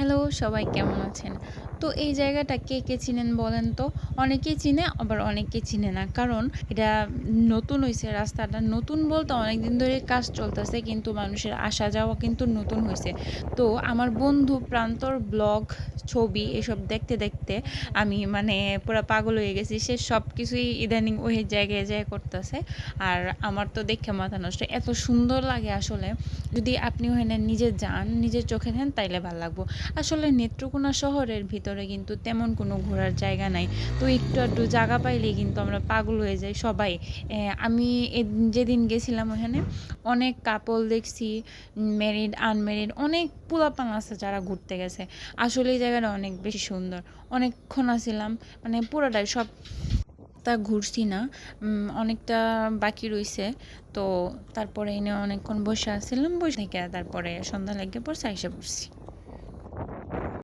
Hello, সবাই কেমন আছেন? তো এই জায়গাটা কে কে চিনেন বলেন তো? অনেকেই চিনে, আবার অনেকে চিনে না। কারণ এটা নতুন হয়েছে রাস্তাটা নতুন বলতে অনেক দিন ধরে কাজ চলতেছে, কিন্তু মানুষের আসা যাওয়া কিন্তু নতুন হয়েছে তো আমার বন্ধু প্রান্তর ব্লগ, ছবি এসব দেখতে দেখতে আমি মানে পুরো পাগল হয়ে গেছি। সে সব কিছুই ইদানিং ওই জায়গায় যায় করতেছে। আর আমার তো দেখে মাথা নষ্ট। এত সুন্দর লাগে আসলে। যদি আপনি ওখানে নিজে যান, নিজের চোখে দেন তাইলে ভালো লাগবো। আসলে নেত্রকোনা শহরের ভিতরে কিন্তু তেমন কোনো ঘোরার জায়গা নাই। তো একটু একটু জায়গা পাইলেই কিন্তু আমরা পাগল হয়ে যাই সবাই। আমি যেদিন গেছিলাম ওখানে অনেক কাপল দেখছি ম্যারিড আনম্যারিড অনেক পোলাপান আছে যারা ঘুরতে গেছে। আসলে এই জায়গাটা অনেক বেশি সুন্দর। অনেকক্ষণ আসছিলাম মানে পুরোটাই সব তা ঘুরছি না অনেকটা বাকি রইছে। তো তারপরে এনে অনেকক্ষণ বসে আসছিলাম বসে থেকে তারপরে সন্ধ্যা লেগে পড়ছে এসে পড়ছি।